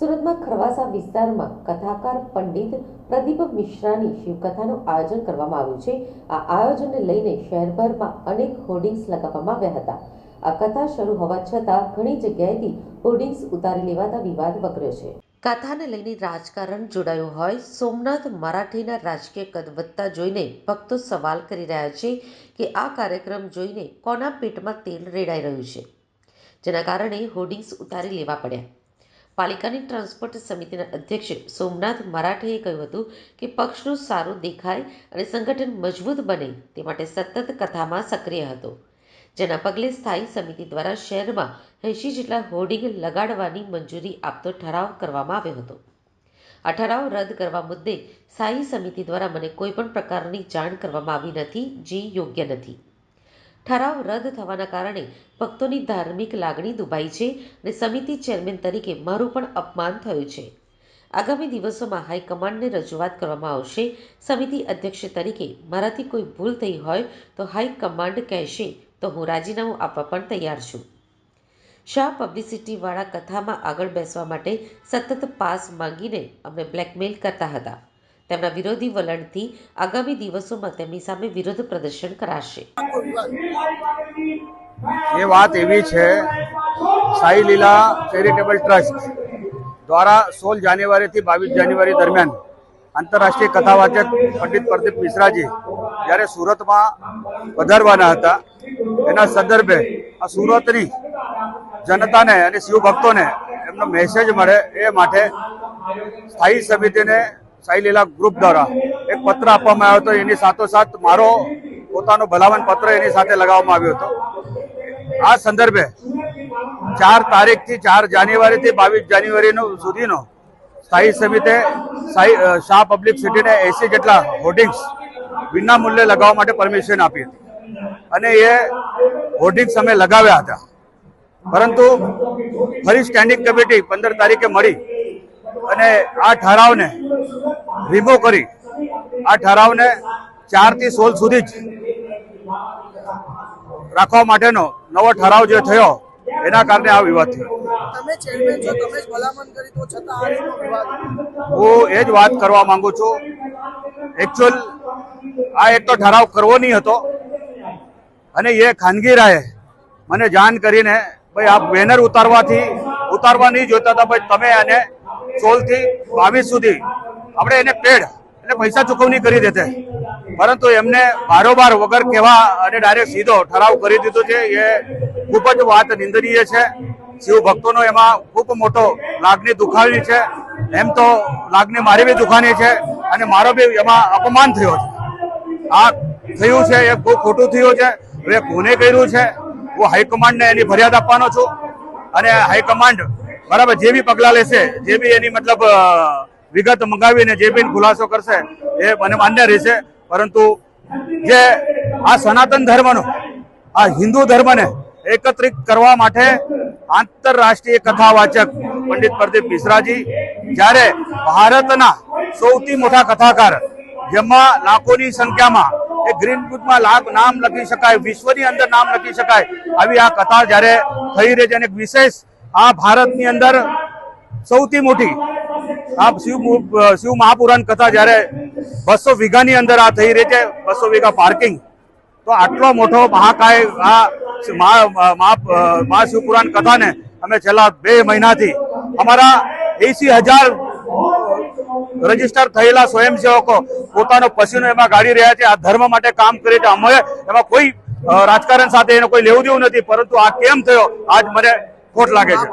સુરતમાં ખરવાસા વિસ્તારમાં કથાકાર પંડિત પ્રદીપ મિશ્રાની શિવકથાનું આયોજન કરવામાં આવ્યું છે. આ આયોજનને લઈને શહેરભરમાં અનેક હોર્ડિંગ્સ લગાવવામાં આવ્યા હતા. આ કથા શરૂ હોવા છતાં ઘણી જગ્યાએથી હોર્ડિંગ્સ ઉતારી લેવાતા વિવાદ વકર્યો છે. કથાને લઈને રાજકારણ જોડાયું હોય, સોમનાથ મરાઠીના રાજકીય કદ વધતા જોઈને ભક્તો સવાલ કરી રહ્યા છે કે આ કાર્યક્રમ જોઈને કોના પેટમાં તેલ રેડાઈ રહ્યું છે? જેના કારણે હોર્ડિંગ્સ ઉતારી લેવા પડ્યા. પાલિકાની ટ્રાન્સપોર્ટ સમિતિના અધ્યક્ષ સોમનાથ મરાઠેએ કહ્યું હતું કે પક્ષનું સારું દેખાય અને સંગઠન મજબૂત બને તે માટે સતત કથામાં સક્રિય હતો. જેના પગલે સ્થાયી સમિતિ દ્વારા શહેરમાં એંશી જેટલા હોર્ડિંગ લગાડવાની મંજૂરી આપતો ઠરાવ કરવામાં આવ્યો હતો. આ ઠરાવ રદ કરવા મુદ્દે સ્થાયી સમિતિ દ્વારા મને કોઈપણ પ્રકારની જાણ કરવામાં આવી નથી, જે યોગ્ય નથી. ઠરાવ રદ થવાના કારણે ભક્તોની ધાર્મિક લાગણી દુભાઈ છે અને સમિતિ ચેરમેન તરીકે મારું પણ અપમાન થયું છે. આગામી દિવસોમાં હાઈકમાન્ડને રજૂઆત કરવામાં આવશે. સમિતિ અધ્યક્ષ તરીકે મારાથી કોઈ ભૂલ થઈ હોય તો હાઈકમાન્ડ કહેશે તો હું રાજીનામું આપવા પણ તૈયાર છું. શાહ પબ્લિસિટીવાળા કથામાં આગળ બેસવા માટે સતત પાસ માંગીને અમને બ્લેકમેલ કરતા હતા. તેમના વિરોધી વલણથી આગામી દિવસોમાં તેમની સામે વિરોધ પ્રદર્શન કરાશે. એ વાત એવી છે, સાઈ લીલા ચેરિટેબલ ટ્રસ્ટ દ્વારા સોળ જાન્યુઆરીથી બાવીસ જાન્યુઆરી દરમિયાન આંતરરાષ્ટ્રીય કથાવાચક પંડિત પ્રદીપ મિશ્રાજી જ્યારે સુરતમાં પધારવાના હતા, એના સંદર્ભે આ સુરતની જનતાને અને શિવભક્તોને એમનો મેસેજ મળે એ માટે સ્થાયી સમિતિને સાઈ લીલા ગ્રુપ દ્વારા એક પત્ર આપવામાં આવ્યો હતો. એની સાથોસાથ મારો પોતાનો ભલામણ પત્ર એની સાથે લગાવવામાં આવ્યો હતો. આ સંદર્ભે ચાર તારીખથી ચાર જાન્યુઆરીથી બાવીસ જાન્યુઆરીનો સુધીનો સ્થાયી સમિતે શાહ પબ્લિક સિટીને એસી જેટલા હોર્ડિંગ્સ વિના મૂલ્યે લગાવવા માટે પરમિશન આપી હતી. અને એ હોર્ડિંગ્સ અમે લગાવ્યા હતા. પરંતુ ફરી સ્ટેન્ડિંગ કમિટી પંદર તારીખે મળી અને આ ઠરાવને રિમૂવ કરી આ ઠરાવને ચારથી સોળ સુધી જ રાખવા માટેનો નવો ઠરાવ જે થયો એના કારણે આ વિવાદ થયો. હું એ જ વાત કરવા માંગુ છું. એકચ્યુઅલ આ એક તો ઠરાવ કરવો નહીં હતો અને એ ખાનગી રાહે મને જાણ કરીને ભાઈ આ બેનર ઉતારવાથી ઉતારવા નહીં જોતા હતા ભાઈ તમે આને સોળથી બાવીસ સુધી આપણે એને પેડ એટલે પૈસા ચૂકવણી કરી દેતે. પરંતુ એમને બારોબાર વગર કહેવા અને ડાયરેક્ટ સીધો ઠરાવ કરી દીધો છે. એ ખૂબ જ વાત નિંદનીય છે. શિવ ભક્તોનો એમાં ખૂબ મોટો લાગણી દુખાવી છે. એમ તો લાગણી મારી બી દુખાની છે અને મારો બી એમાં અપમાન થયો છે. આ થયું છે, એ બહુ ખોટું થયું છે. હવે કોને કર્યું છે? હું હાઈકમાન્ડને એની ફરિયાદ આપવાનો છું. અને હાઈકમાન્ડ બરાબર જે બી પગલાં લેશે, જે બી એની મતલબ વિગત મંગાવીને જે બી ખુલાસો કરશે એ મને માન્ય રહેશે. પરંતુ જે આ સનાતન ધર્મનો, આ હિન્દુ ધર્મને એકત્રિત કરવા માટે આંતરરાષ્ટ્રીય કથાવાચક પંડિત પ્રદીપ મિશ્રાજી જ્યારે ભારતના સૌથી મોટા કથાકાર, જેમાં લાખોની સંખ્યામાં એ ગ્રીન બુકમાં લાખ નામ લખી શકાય, વિશ્વની અંદર નામ લખી શકાય, આવી આ કથા જ્યારે થઈ રહી છે અને વિશેષ આ ભારતની અંદર સૌથી મોટી આ શિવ શિવ મહાપુરાણ કથા જ્યારે બસો વીઘાની અંદર આ થઈ રહી છે, બસો વીઘા પાર્કિંગ તો આટલો મોટો મહાકાય આ મહા- મહા- મહાશિવપુરાણ કથાને અમે છેલ્લા બે મહિનાથી અમારા એસી હજાર રજિસ્ટર થયેલા સ્વયંસેવકો પોતાનો પસીનો એમાં ગાડી રહ્યા છે, આ ધર્મ માટે કામ કરે છે. અમે એમાં કોઈ રાજકારણ સાથે એનો કોઈ લેવું દેવું નથી, પરંતુ આ કેમ થયો, આજ મને ખોટ લાગે છે.